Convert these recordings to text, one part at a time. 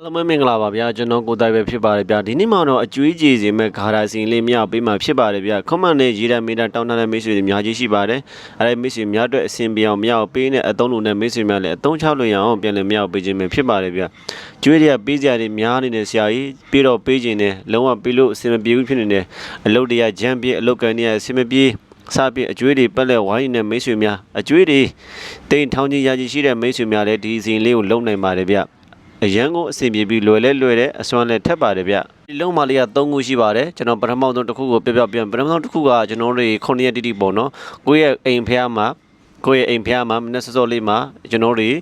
အားလုံးပဲမင်္ဂလာပါဗျာကျွန်တော်ကိုတိုင်ပဲဖြစ်ပါတယ်ဗျာဒီနေ့မှတော့အကျွေးကြေစီမဲ့ဂါရာစီလေးမြောက်ပေးမှာဖြစ်ပါတယ်ဗျာခွန်မန်နဲ့ရေးတဲ့မီတာတောင်းတတဲ့မိတ်ဆွေတွေအများကြီးရှိပါတယ်အဲဒီမိတ်ဆွေများအတွက်အဆင်ပြေအောင်မြောက်ပေးနေအသုံးလုံးနဲ့မိတ်ဆွေများလည်းအသုံးချလို့ရအောင်ပြန်လည်မြောက်ပေးခြင်းပဲဖြစ်ပါတယ်ဗျာကျွေးတွေကပေးစရာတွေများနေတဲ့ဆရာကြီးပြီးတော့ပေးခြင်းနဲ့လုံးဝပေးလို့အဆင်မပြေဘူးဖြစ်နေတယ်အလုပ်တွေကဂျမ်းပြေအလုပ်ကန်တွေကအဆင်မပြေစပြည့်အကျွေးတွေပက်လက်ဝိုင်းနေတဲ့မိတ်ဆွေများအကျွေးတွေတိမ်ထောင်ကြီးရာကြီးရှိတဲ့မိတ်ဆွေများလည်းဒီအစီအစဉ်လေးကိုလုံနိုင်ပါတယ်ဗျ အရန်ကိုအဆင်ပြေပြီးလွယ်လဲလွယ်တဲ့အစွမ်းလဲထက်ပါတယ်ဗျဒီလုံးမလေးက3ခုရှိပါတယ်ကျွန်တော်ပထမဆုံးတစ်ခုကိုပြပြပြန်ပထမဆုံးတစ်ခုကကျွန်တော်တို့9ရက်တိတိပေါ့နော်ကိုယ့်ရဲ့အိမ်ဖះမှာကိုယ့်ရဲ့အိမ်ဖះမှာမနေ့စောစောလေးမှာကျွန်တော်တို့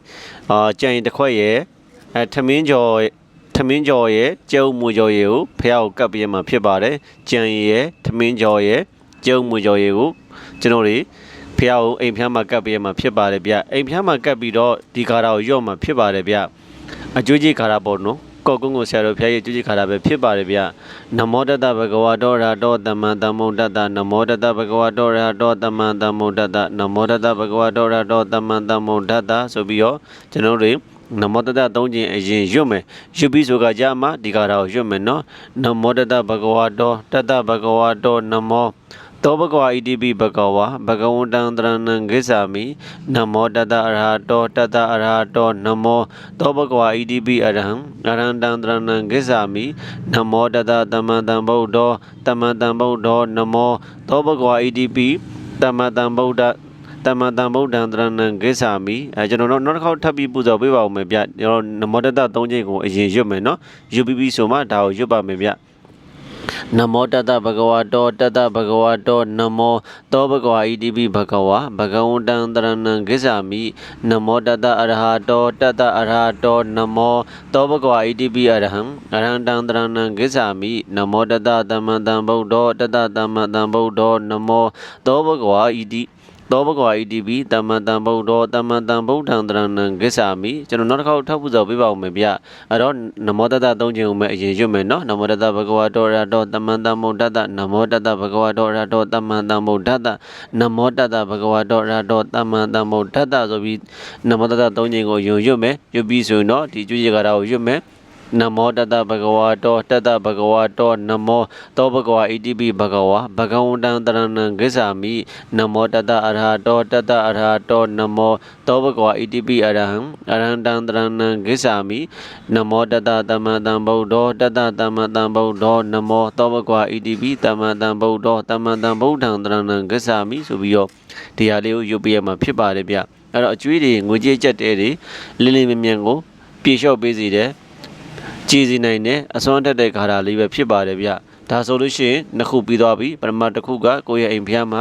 အာကြံရင်တစ်ခွက်ရဲ့အဲထမင်းကြော်ထမင်းကြော်ရဲ့ကျုံမူကြော်ရဲ့ကိုဖះကိုကပ်ပြီးမှဖြစ်ပါတယ်ကြံရဲ့ထမင်းကြော်ရဲ့ကျုံမူကြော်ရဲ့ကိုကျွန်တော်တို့ဖះကိုအိမ်ဖះမှာကပ်ပြီးမှဖြစ်ပါတယ်ဗျအိမ်ဖះမှာကပ်ပြီးတော့ဒီကာရာကိုရော့မှဖြစ်ပါတယ်ဗျ အကျွေးကြီးကာရာပေါ့နော်ကောကုန်းကိုဆရာတော်ဖះရဲ့ကျွေးကြီးခါတာပဲဖြစ်ပါတယ်ဗျနမောတတဗကဝတောရာတောတမန်တမုံတတနမောတတဗကဝတောရာတောတမန်တမုံတတနမောတတဗကဝတောရာတောတမန်တမုံတတဆိုပြီးတော့ကျွန်တော်တို့နမောတတသုံးခြင်းအရင်ရွတ်မယ်ရွတ်ပြီးဆိုကကြမှာဒီကာရာကိုရွတ်မယ်နော်နမောတတဗကဝတောတတဗကဝတောနမော သောဘဂဝါဣတိပိဘဂဝါဘဂဝန္တံတရဏံဂစ္ဆာမိနမောတတအရဟတောတတအရဟတောနမောသောဘဂဝါဣတိပိအရဟံအရဟံတံတရဏံဂစ္ဆာမိနမောတတတမန္တံဗုဒ္ဓောတမန္တံဗုဒ္ဓောနမောသောဘဂဝါဣတိပိတမန္တံဗုဒ္ဓတမန်တန်ဗုဒ္ဓံတရဏံဂစ္ဆာမိအဲကျွန်တော်တို့နောက်တစ်ခေါက်ထပ်ပြီးပူဇော်ပေးပါဦးမယ်ဗျကျွန်တော်နမောတတသုံးချိန်ကိုအရင်ရွတ်မယ်နော်ရွတ်ပြီးပြီဆိုမှဒါကိုရွတ်ပါမယ်ဗျ နမောတတဗဂဝတောတတဗဂဝတောနမောသောဘဂဝါဣတိပိဘဂဝါဘဂဝန္တံတရဏံဂစ္ဆာမိနမောတတအရဟတောတတအရဟတောနမောသောဘဂဝါဣတိပိအရဟံအရဟံတံတရဏံဂစ္ဆာမိနမောတတတမ္မတံဗုဒ္ဓောတတတမ္မတံဗုဒ္ဓောနမောသောဘဂဝါဣတိ သောဘဂဝါဣတိပိတမ္မတံဗုဒ္ဓောတမ္မတံဗုဒ္ဓံတရဏံဂစ္ဆာမိကျွန်တော်နောက်တစ်ခေါက်ထောက်ပူဇော်ပေးပါဦးမယ်ဗျအဲ့တော့နမောတတသုံးခြင်းကိုမဲ့အရင်ရွတ်မယ်နော်နမောတတဘဂဝါတောရတောတမ္မတံဗုဒ္ဓတနမောတတဘဂဝါတောရတောတမ္မတံဗုဒ္ဓတနမောတတဘဂဝါတောရတောတမ္မတံဗုဒ္ဓတဆိုပြီးနမောတတသုံးခြင်းကိုယုံရွတ်မယ်ရွတ်ပြီးဆိုရင်တော့ဒီကျွေးရကတာကိုရွတ်မယ် နမောတတဗဂဝါတောတတဗဂဝါတောနမောသောဘဂဝါဣတိပိဘဂဝါဘဂဝန္တံတရဏံဂစ္ဆာမိနမောတတအရဟတောတတအရဟတောနမောသောဘဂဝါဣတိပိအရဟံအရဟံတံတရဏံဂစ္ဆာမိနမောတတတမတံဗုဒ္ဓောတတတမတံဗုဒ္ဓောနမောသောဘဂဝါဣတိပိတမတံဗုဒ္ဓောတမတံဗုဒ္ဓံတရဏံဂစ္ဆာမိဆိုပြီးတော့ဒီဟာလေးကိုယူပြရမှာဖြစ်ပါတယ်ဗျအဲ့တော့အကျွေးတွေငွေကြေးကြက်တဲတွေလင်းလင်းမြမြကိုပြေလျှော့ပေးစီတယ် ကြည်စီနိုင်တဲ့အစွမ်းတက်တဲ့ခါတာလေးပဲဖြစ်ပါတယ်ဗျဒါဆိုလို့ရှိရင်နှစ်ခုပြီးသွားပြီပထမတစ်ခုကကိုယ့်ရဲ့အိမ်ဖျားမှာ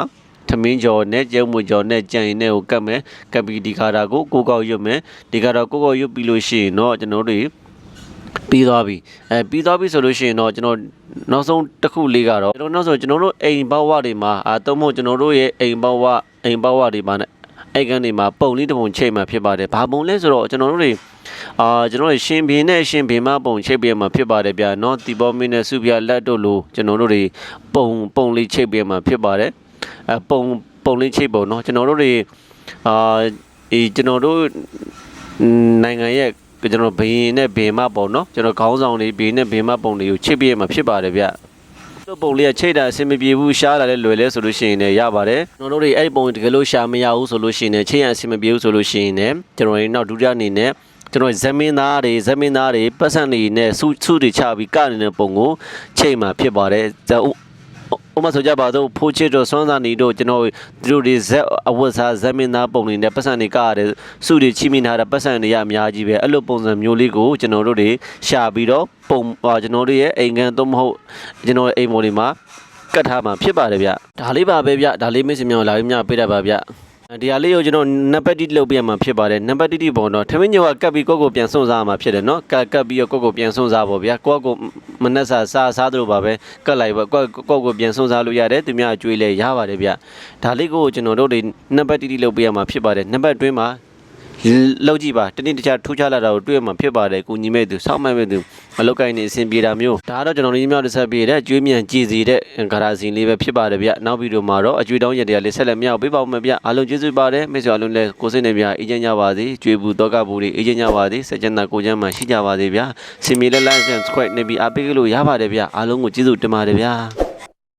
သမင်းကြော်နဲ့ကျုံမကြော်နဲ့ကြံရင်နဲ့ကိုကတ်မယ်ကတ်ပြီးဒီခါတာကိုကိုကောက်ရွတ်မယ်ဒီခါတော့ကိုကောက်ရွတ်ပြီးလို့ရှိရင်တော့ကျွန်တော်တို့ပြီးသွားပြီအဲပြီးသွားပြီဆိုလို့ရှိရင်တော့ကျွန်တော်နောက်ဆုံးတစ်ခုလေးကတော့ကျွန်တော်နောက်ဆိုကျွန်တော်တို့အိမ်ဘဝတွေမှာအာသုံးဖို့ကျွန်တော်တို့ရဲ့အိမ်ဘဝအိမ်ဘဝတွေမှာနဲ့အဲ့ကန်တွေမှာပုံလေးတစ်ပုံချိန်မှာဖြစ်ပါတယ်ဘာပုံလဲဆိုတော့ကျွန်တော်တို့တွေ အာကျွန်တော်တို့ရှင်ဘင်းနဲ့ရှင်ဘင်းမပုံချိတ်ပြမှာဖြစ်ပါတယ်ဗျာเนาะတီပေါ်မင်းနဲ့စုပြလက်တို့လိုကျွန်တော်တို့တွေပုံပုံလေးချိတ်ပြမှာဖြစ်ပါတယ်အဲပုံပုံလေးချိတ်ပုံเนาะကျွန်တော်တို့တွေအာဒီကျွန်တော်တို့နိုင်ငံရဲ့ကျွန်တော်ဘင်းနဲ့ဘင်းမပုံเนาะကျွန်တော်ခေါင်းဆောင်တွေဘင်းနဲ့ဘင်းမပုံတွေကိုချိတ်ပြမှာဖြစ်ပါတယ်ဗျာတို့ပုံလေးကချိတ်တာအဆင်မပြေဘူးရှားတာလည်းလွယ်လဲဆိုလို့ရှိရင်လည်းရပါတယ်ကျွန်တော်တို့တွေအဲ့ဒီပုံတကယ်လို့ရှာမရဘူးဆိုလို့ရှိရင်လည်းချိတ်ရအဆင်မပြေဘူးဆိုလို့ရှိရင်လည်းကျွန်တော်တို့နောက်ဒုတိယအနေနဲ့ ကျွန်တော်ဇမင်းသားတွေဇမင်းသားတွေပတ်စံတွေနဲ့စုစုတွေချပြီးကနေတဲ့ပုံကိုချိန်မှာဖြစ်ပါတယ်ဥပမာဆိုကြပါတော့ဖိုးချစ်တို့ဆွမ်းသာနေတို့ကျွန်တော်တို့တွေဇက်အဝတ်စားဇမင်းသားပုံတွေနဲ့ပတ်စံတွေကရတဲ့စုတွေချိမိထားတဲ့ပတ်စံတွေရအများကြီးပဲအဲ့လိုပုံစံမျိုးလေးကိုကျွန်တော်တို့တွေရှာပြီးတော့ပုံကျွန်တော်တို့ရဲ့အိမ်ကန်သို့မဟုတ်ကျွန်တော်ရဲ့အိမ်ပေါ်တွေမှာကတ်ထားမှာဖြစ်ပါတယ်ဗျဒါလေးပါပဲဗျဒါလေးမင်းစမြောင်လာပြီးမြပေးတတ်ပါဗျ ဒီဟာလေးကိုကျွန်တော်နံပါတ်1လုပ်ပြရမှာဖြစ်ပါတယ်နံပါတ်1ပုံတော့ထမင်းညိုကကတ်ပြီးကိုယ့်ကိုပြန်စွန့်စားမှာဖြစ်တယ်နော်ကတ်ကတ်ပြီးတော့ကိုယ့်ကိုပြန်စွန့်စားပါဗျာကိုယ့်ကိုမနှက်စားစားစားသလိုပါပဲကတ်လိုက်ပါကိုယ့်ကိုယ့်ကိုပြန်စွန့်စားလို့ရတယ်သူများအကျွေးလဲရပါတယ်ဗျဒါလေးကိုကျွန်တော်တို့တွေနံပါတ်1လုပ်ပြရမှာဖြစ်ပါတယ်နံပါတ်တွင်းမှာ လောက်ကြည့်ပါတနေ့တခြားထူးခြားလာတာကိုတွေ့ရမှာဖြစ်ပါတယ်ကိုညီမဲ့သူစောက်မဲ့မဲ့သူမလောက်ကိုင်းနေအဆင်ပြေတာမျိုးဒါကတော့ကျွန်တော်တို့ညီမတို့ဆက်ပြေတဲ့ကျွေးမြန်ကြည်စီတဲ့ဂါရာစီလေးပဲဖြစ်ပါတယ်ဗျနောက်ဗီဒီယိုမှာတော့အကျွေးတောင်းရတရားလေးဆက်လက်မြောက်ပေးပါဦးမယ်ဗျအားလုံးကျေးဇူးပါတယ်မိတ်ဆွေအားလုံးလည်းကိုစိတ်နဲ့ဗျအေးချမ်းကြပါစေကျွေးဘူးတော့ကဘူးတွေအေးချမ်းကြပါစေစัจ jana ကိုချမ်းမှရှိကြပါစေဗျစင်မီလက်လိုက် subscribe နေပြီးအားပေးလို့ရပါတယ်ဗျအားလုံးကိုကျေးဇူးတင်ပါတယ်ဗျ